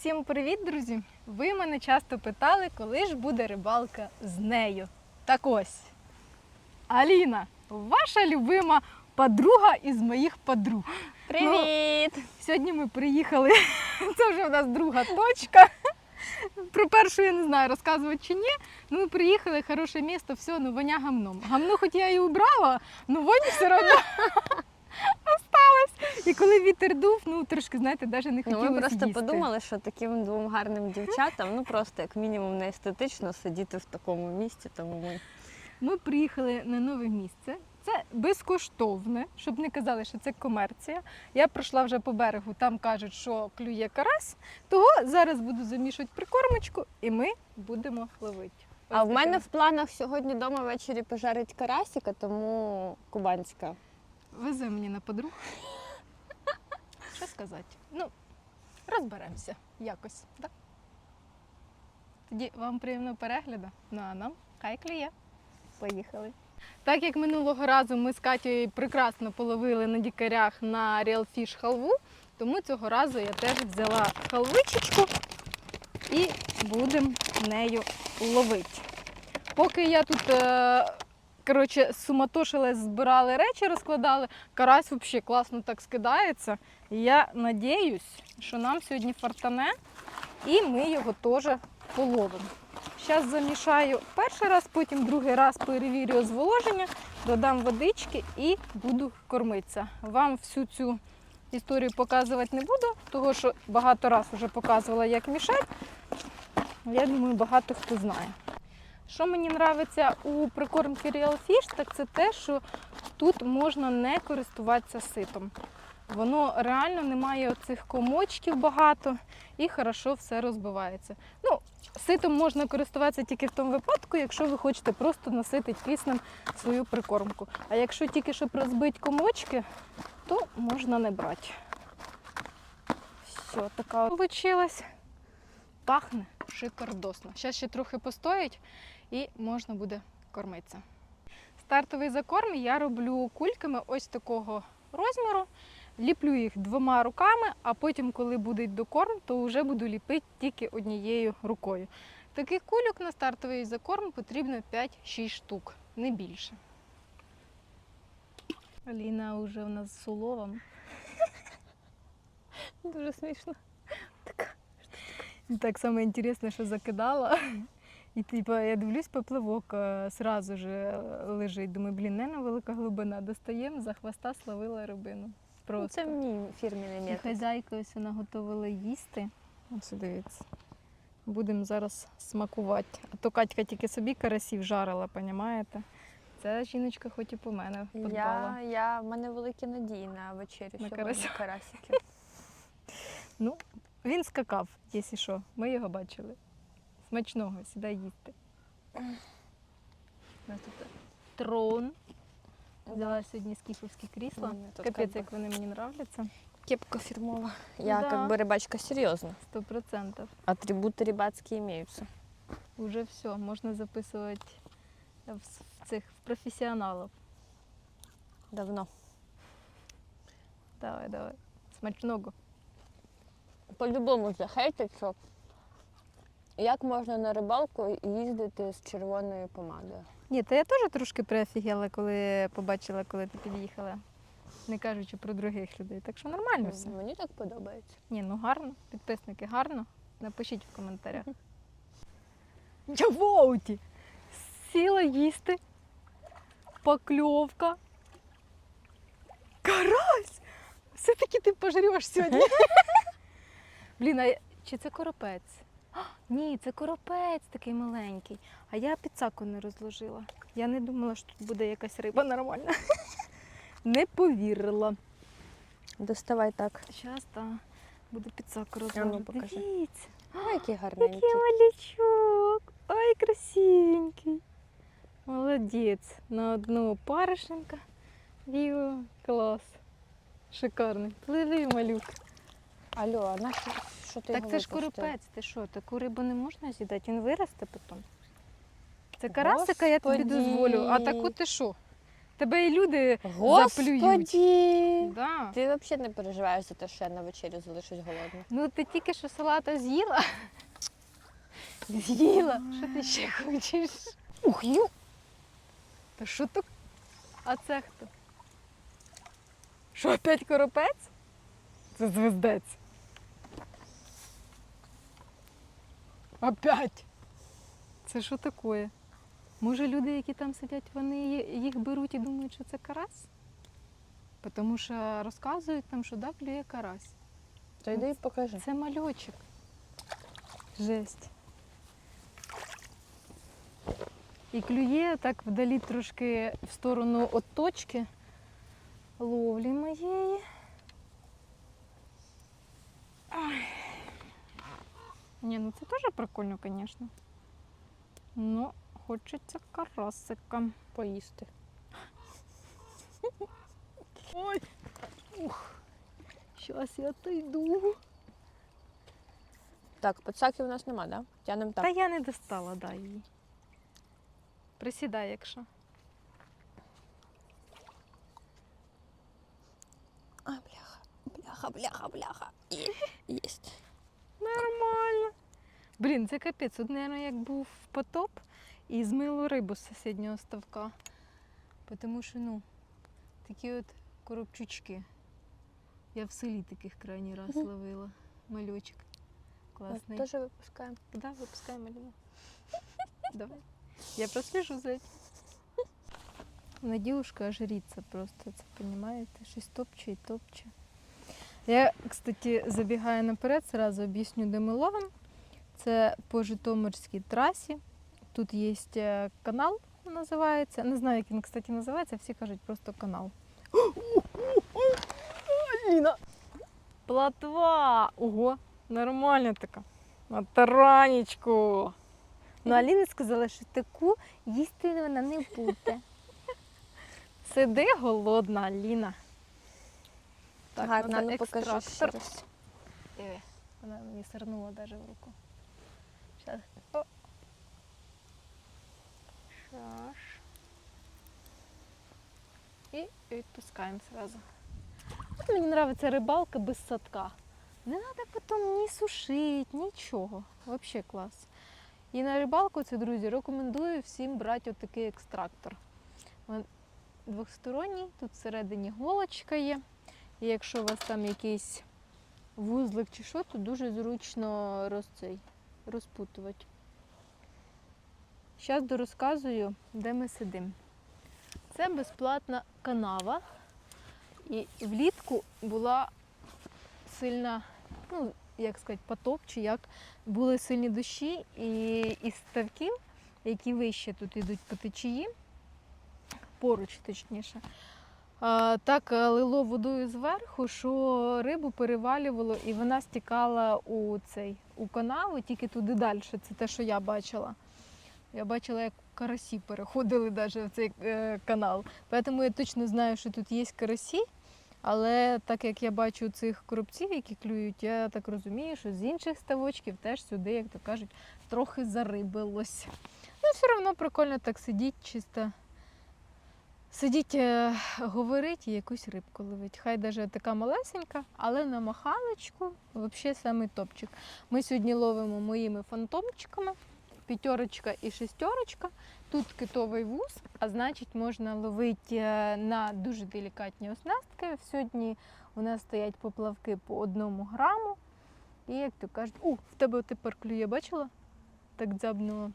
Всім привіт, друзі! Ви мене часто питали, коли ж буде рибалка з нею. Так ось, Аліна, ваша любима подруга із моїх подруг. Привіт! Сьогодні ми приїхали. Це вже у нас друга точка. Про першу я не знаю, розказувати чи ні. Ну, ми приїхали, хороше місто, все, ну воня гамном. Гамно, хоч я і убрала, ну воні все одно осталось. І коли вітер дув, ну трошки, знаєте, навіть не Ну, ми просто їсти. подумали, що таким двом гарним дівчатам, ну просто як мінімум не естетично сидіти в такому місці, тому ми Ми приїхали на нове місце. Це безкоштовне, щоб не казали, що це комерція. Я пройшла вже по берегу, там кажуть, що клює карась. Того зараз буду замішувати прикормочку і ми будемо ловити. А в мене в планах сьогодні вдома ввечері пожарить карасика, тому кубанська. Везе мені на подруг. Що сказати? Ну, розберемося якось. Так? Тоді вам приємного перегляду. Ну а нам хай клює. Поїхали. Так як минулого разу ми з Катєю прекрасно половили на дікарях на Fish халву, тому цього разу я теж взяла халвичечку і будемо нею ловити. Поки я тут е, коротше, суматошилась, збирали речі, розкладали, карась взагалі класно так скидається. Я надіюсь, що нам сьогодні фартане і ми його теж половимо. Зараз замішаю перший раз, потім другий раз перевірю зволоження, додам водички і буду кормитися. Вам всю цю історію показувати не буду, тому що багато разів вже показувала, як мішати. Я думаю, багато хто знає. Що мені подобається у прикормці Real Fish, так це те, що тут можна не користуватися ситом. Воно реально не має оцих комочків багато і хорошо все розбивається. Ну, ситом можна користуватися тільки в тому випадку, якщо ви хочете просто наситити киснем свою прикормку. А якщо тільки щоб розбити комочки, то можна не брати. Все, така вийшла. Пахне шикардосно. Зараз ще трохи постоїть і можна буде кормитися. Стартовий закорм я роблю кульками ось такого розміру. Ліплю їх двома руками, а потім, коли буде докорм, то вже буду ліпити тільки однією рукою. Таких кульок на стартовий закорм потрібно 5-6 штук, не більше. Аліна вже у нас з уловом. Дуже смішно. Так само інтересно, що закидала. І типу, я дивлюсь, поплавок е, сразу же е, лежить. Думаю, блін, не на велика глибина. Достаємо, за хвоста словила рибину. Ну, Просто. Це мій фірміний І метод. хазяйка ось наготовила їсти. Ось дивіться. Будемо зараз смакувати. А то Катька тільки собі карасів жарила, понімаєте? Ця жіночка хоч і по мене подбала. Я, я, в мене великі надії на вечерю На карася. карасики. Ну, він скакав, якщо що. Ми його бачили. Смачного, сідай їсти. У нас тут трон. Взяла сьогодні скіфовські крісла. Мені тут Капець, як вони мені нравляться. Кепка фірмова. Я Да. как бы рибачка серйозно. Сто процентів. Атрибуты рибацькі имеются. Уже все, можна записувати в с- в цих в професіоналів. Давно. Давай, давай. Смачного. По-любому захейтять, що як можна на рибалку їздити з червоною помадою. Ні, та я теж трошки приофігела, коли побачила, коли ти під'їхала. Не кажучи про других людей. Так що нормально все. Мені так подобається. Ні, ну гарно. Підписники, гарно. Напишіть в коментарях. Я в ауті. Сіла їсти. Покльовка. Карась! Все-таки ти пожреш сьогодні. Блін, а чи це коропець? Ні, це коропець такий маленький. А я підсаку не розложила. Я не думала, що тут буде якась риба нормальна. Не повірила. Доставай так. Зараз та буду підсаку ну, розложити. Дивіться. Ой, який гарненький. Який малючок. Ой, красивенький. Молодець. На одного паришенка. Віо, клас. Шикарний. Пливи, малюк. Алло, а на що, ти так його це ж коропець, ти що? Таку рибу не можна з'їдати, він виросте потім. Це карасика я тобі дозволю, а таку ти що? Тебе і люди заплюють. Да. Ти взагалі не переживаєш за те, що я на вечерю залишусь голодна. Ну ти тільки що салата з'їла. З'їла. Що ти ще хочеш? Ух, ю. Та що то? А це хто? Що, опять коропець? Це звездець. Опять. Це що таке? Може люди, які там сидять, вони їх беруть і думають, що це карась? Тому що розказують нам, що да, клює карась. То йди і покажи. Це мальочок. Жесть. І клює так вдалі трошки в сторону от точки ловлі моєї. Ай. Ні, ну це теж прикольно, звісно. Ну, хочеться карасика. Поїсти. Ой! Ух. Щас я отойду. Так, пацаки у нас нема, да? Тянем так. Та я не достала, да, її. Присідай, якщо. А, бляха, бляха, бляха, бляха. Є. Єсть. Нормально. Блін, це капець. Тут, мабуть, як був потоп і змило рибу з сусіднього ставка. Тому що, ну, такі от коробчучки. Я в селі таких крайній раз ловила. Мальочок. Класний. Теж випускаємо. Да, випускаємо Аліна. Давай. Я прослежу за этим. Надюшка аж ріться просто, це розумієте? Щось топче і топче. Я, кстати, забігаю наперед, зразу об'ясню, де ми ловимо. Це по Житомирській трасі. Тут є е, канал, називається. Не знаю, як він, кстати, називається, всі кажуть просто канал. Аліна! Платва! Ого, нормальна така. На таранечку. Ну, Аліна сказала, що таку їсти вона не буде. Сиди голодна, Аліна. Так, Гарно, ну покажи ще раз. Диви, Вона мені сирнула навіть в руку. Щас. О. Щас. І відпускаємо зразу. От мені подобається рибалка без садка. Не треба потім ні сушити, нічого. Взагалі клас. І на рибалку це, друзі, рекомендую всім брати отакий екстрактор. Він двохсторонній, тут всередині голочка є. І якщо у вас там якийсь вузлик чи що, то дуже зручно роз, розпутувати. Зараз дорозказую, де ми сидимо. Це безплатна канава. І влітку була сильна, ну, як сказати, потоп, чи як були сильні дощі, і із ставків, які вище тут йдуть по течії, поруч точніше, так е, лило водою зверху, що рибу перевалювало і вона стікала у цей у канаву, тільки туди далі. Це те, що я бачила. Я бачила, як карасі переходили навіть в цей е, канал. Тому я точно знаю, що тут є карасі. Але так як я бачу цих коробців, які клюють, я так розумію, що з інших ставочків теж сюди, як то кажуть, трохи зарибилось. Ну, все одно прикольно так сидіть, чисто сидіть, е, говорить і якусь рибку ловить. Хай навіть така малесенька, але на махалочку взагалі самий топчик. Ми сьогодні ловимо моїми фантомчиками. П'ятерочка і шестерочка. Тут китовий вуз, а значить можна ловити е, на дуже делікатні оснастки. Сьогодні у нас стоять поплавки по одному граму. І як то кажуть, у, в тебе тепер клює, бачила? Так дзябнуло.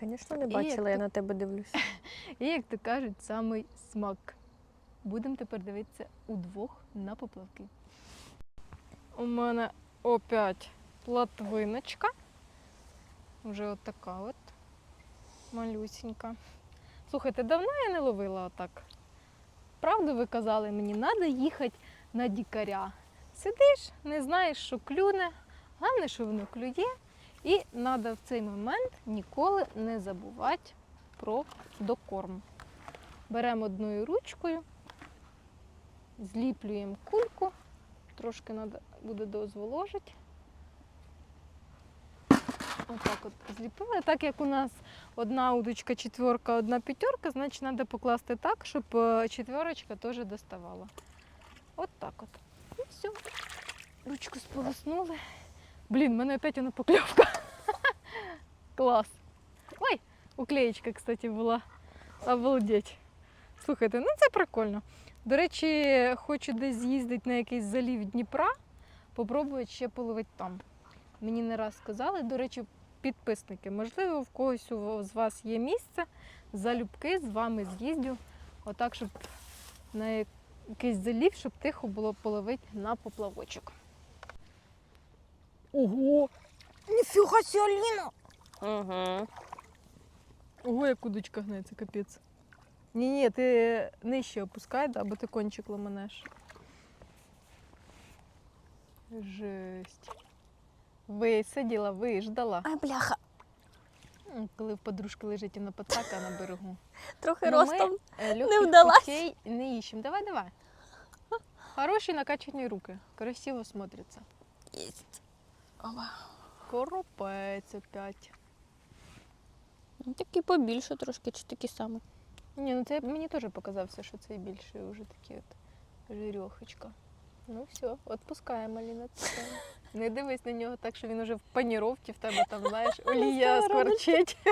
Звісно, не бачила, я на тебе дивлюся. І як то кажуть, самий смак. Будемо тепер дивитися удвох на поплавки. У мене опять платвиночка. Вже от така от малюсінька. Слухайте, давно я не ловила отак. Правду ви казали мені, треба їхати на дікаря. Сидиш, не знаєш, що клюне, головне, що воно клює. І треба в цей момент ніколи не забувати про докорм. Беремо одною ручкою, зліплюємо кульку, трошки треба буде дозволожити. Отак от зліпили. Так як у нас одна удочка четверка, одна п'ятерка, значить треба покласти так, щоб е, четверочка теж доставала. От так от. І все. Ручку сполоснули. Блін, в мене опять вона покльовка. Клас. Ой, уклеєчка, кстати, була. Обалдеть. Слухайте, ну це прикольно. До речі, хочу десь з'їздити на якийсь залів Дніпра, попробувати ще половити там. Мені не раз сказали, до речі, підписники, можливо, в когось з вас є місце, залюбки з вами з'їздю, отак, щоб на якийсь залів, щоб тихо було половити на поплавочок. Ого! Ніфіга сі, Аліна! Угу. Ого, як удочка гнеться, капець. Ні, ні, ти нижче опускай, да, бо ти кончик ламанеш. Жесть. Висиділа, виждала. Ай, бляха. Коли в подружки лежить на пацака на берегу. Трохи Ну, ростом. Е, Легких вдалась. не іщем. Давай, давай. Хороші накачані руки. Красиво смотряться. Єсть. Ова. Коропець опять. Ну, такий побільше трошки, чи такий самий. Ні, ну це мені теж показався, що цей більший вже такий от жирьохочка. Ну все, відпускаємо, відпускаємо. Не дивись на нього так, що він уже в паніровці в тебе там, знаєш, олія скворчить.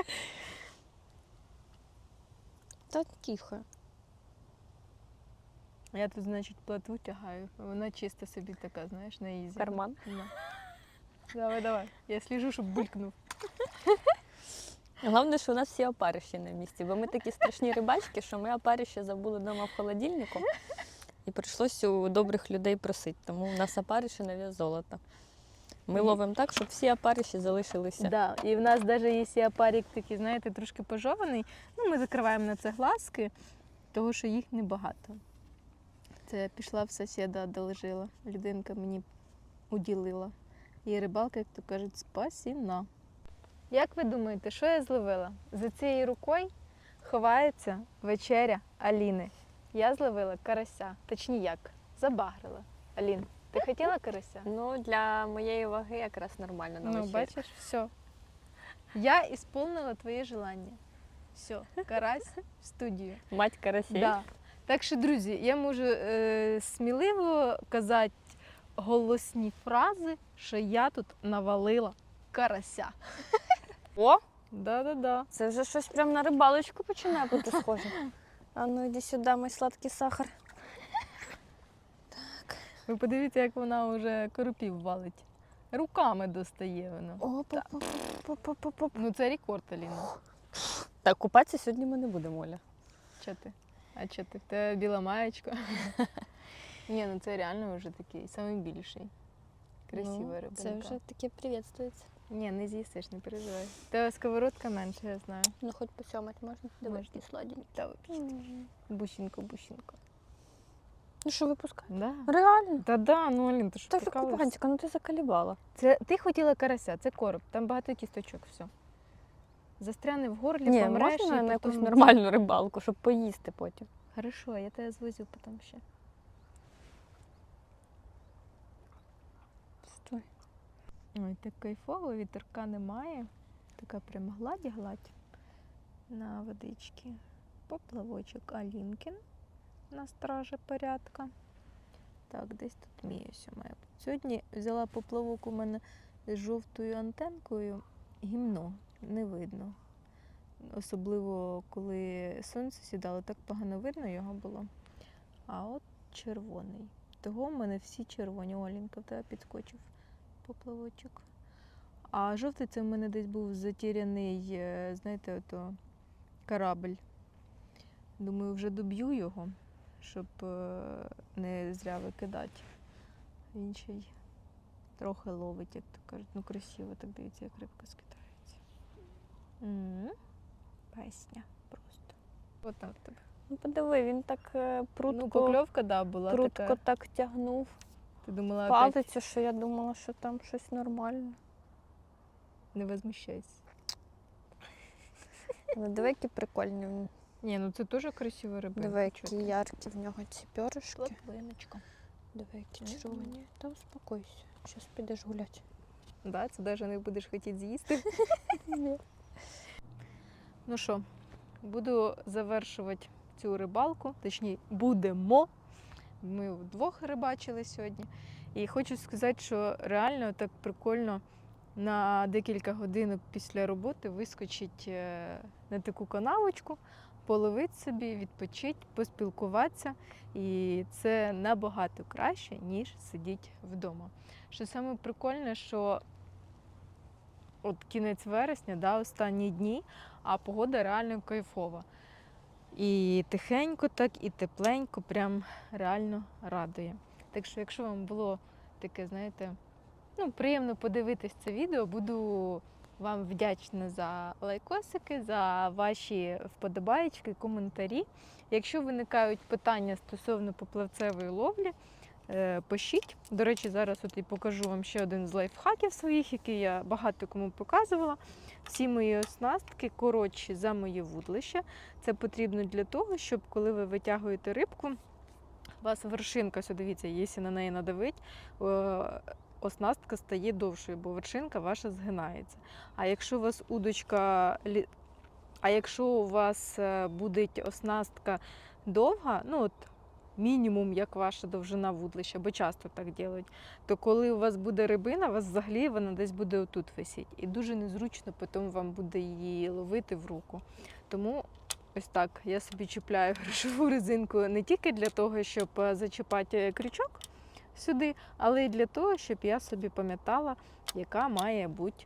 Та тихо. Я тут, значить, плату тягаю. Вона чисто собі така, знаєш, на ізі. Карман. Да. Давай, давай. Я сліжу, щоб булькнув. Головне, що у нас всі опариші на місці, бо ми такі страшні рибачки, що ми опариші забули вдома в холодильнику. І прийшлося у добрих людей просити, тому у нас опариші на вес золота. Ми Мгм. ловимо так, щоб всі опариші залишилися. Да, і в нас навіть є апарік такий, знаєте, трошки пожований. Ну, ми закриваємо на це глазки, тому що їх небагато. Це я пішла в сусіда, доложила. Людинка мені уділила. І рибалка, як то кажуть, спасіна. Як ви думаєте, що я зловила? За цією рукою ховається вечеря Аліни. Я зловила карася, точні як, забагрила. Алін, ти хотіла карася? Ну, для моєї ваги якраз нормально на Ну, вечері. бачиш, все. Я исполнила твоє желання. Все, карась в студію. Мать карасей. Да. Так що, друзі, я можу е, сміливо казати голосні фрази, що я тут навалила карася. О, Да-да-да. це вже щось прям на рибалочку починає бути схоже. А ну йди сюди, мій сладкий сахар. Так. Ви подивіться, як вона вже коропів валить. Руками достає вона. Оп, оп, оп, оп, оп, оп, оп. Ну це рекорд, Аліна. Так, купатися сьогодні ми не будемо, Оля. Чо ти? А чо ти? В тебе біла маєчка. Ні, ну це реально вже такий найбільший. Красива Ну, рибинка. Це вже таке привітствується. Ні, не з'їсиш, не переживай. Тебе сковородка менше, я знаю. Ну, хоч посьомать можна. Які сладенькі. Та взагалі. Бусінко, бусінко. Ну що, випускай? Да. Реально? Та да, ну Алін, ти що Так. Купанська, ну ти закалібала. Це ти хотіла карася, це короб, там багато кісточок, все. Застряне в горлі, Ні, помреш можна і на якусь нормальну рибалку, щоб поїсти потім. Хорошо, я тебе звозю потім ще. Ой, так кайфово, вітерка немає. Така прям гладь-гладь на водички. Поплавочок Алінкін на стражі порядка. Так, десь тут мій ось має. Сьогодні взяла поплавок у мене з жовтою антенкою. Гімно не видно. Особливо коли сонце сідало, так погано видно його було. А от червоний. Того в мене всі червоні. Олінка в тебе підскочив поплавочок. А жовтий це в мене десь був затіряний, е, знаєте, ото корабль. Думаю, вже доб'ю його, щоб е, не зря викидати. Інший трохи ловить, як то кажуть. Ну, красиво так дивіться, як рибка скидається. м Песня просто. От там в тебе. Ну подиви, він так е, Ну, прутко, покльовка, да, була прутко така. так тягнув Ти думала, опять палицю, що я думала, що там щось нормальне. не возмущайся. Ну, диви, які прикольні. Ні, ну це теж красива риба. Диви, які яркі в нього ці перышки. Плотвиночка. Диви, які червоні. Та успокойся. Зараз підеш гуляти. Да, це навіть не будеш хотіти з'їсти. Ну що, буду завершувати цю рибалку, точніше, будемо. Ми вдвох рибачили сьогодні. І хочу сказати, що реально так прикольно на декілька годинок після роботи вискочить е, на таку канавочку, половити собі, відпочити, поспілкуватися. І це набагато краще, ніж сидіти вдома. Що саме прикольне, що от кінець вересня, да, останні дні, а погода реально кайфова. І тихенько, так, і тепленько, прям реально радує. Так що, якщо вам було таке, знаєте, ну, приємно подивитись це відео, буду вам вдячна за лайкосики, за ваші вподобаєчки, коментарі. Якщо виникають питання стосовно поплавцевої ловлі, пишіть. До речі, зараз от і покажу вам ще один з лайфхаків своїх, який я багато кому показувала. Всі мої оснастки коротші за моє вудлище. Це потрібно для того, щоб коли ви витягуєте рибку, у вас вершинка, ось дивіться, якщо на неї надавить, е, оснастка стає довшою, бо вершинка ваша згинається. А якщо у вас удочка, а якщо у вас е, буде оснастка довга, ну от мінімум як ваша довжина вудлища, бо часто так роблять, то коли у вас буде рибина, у вас взагалі вона десь буде отут висіти. І дуже незручно потім вам буде її ловити в руку. Тому ось так я собі чіпляю грошову резинку не тільки для того, щоб е, зачіпати крючок сюди, але й для того, щоб я собі пам'ятала, яка має бути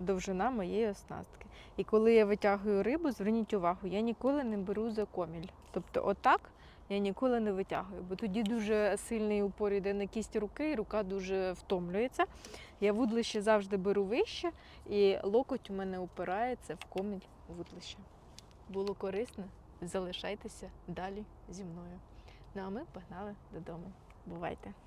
довжина моєї оснастки. І коли я витягую рибу, зверніть увагу, я ніколи не беру за коміль. Тобто, отак я ніколи не витягую, бо тоді дуже сильний упор йде на кість руки, і рука дуже втомлюється. Я вудлище завжди беру вище, і локоть у мене опирається в коміль вудлища. Було корисно, залишайтеся далі зі мною. Ну а ми погнали додому. Бувайте!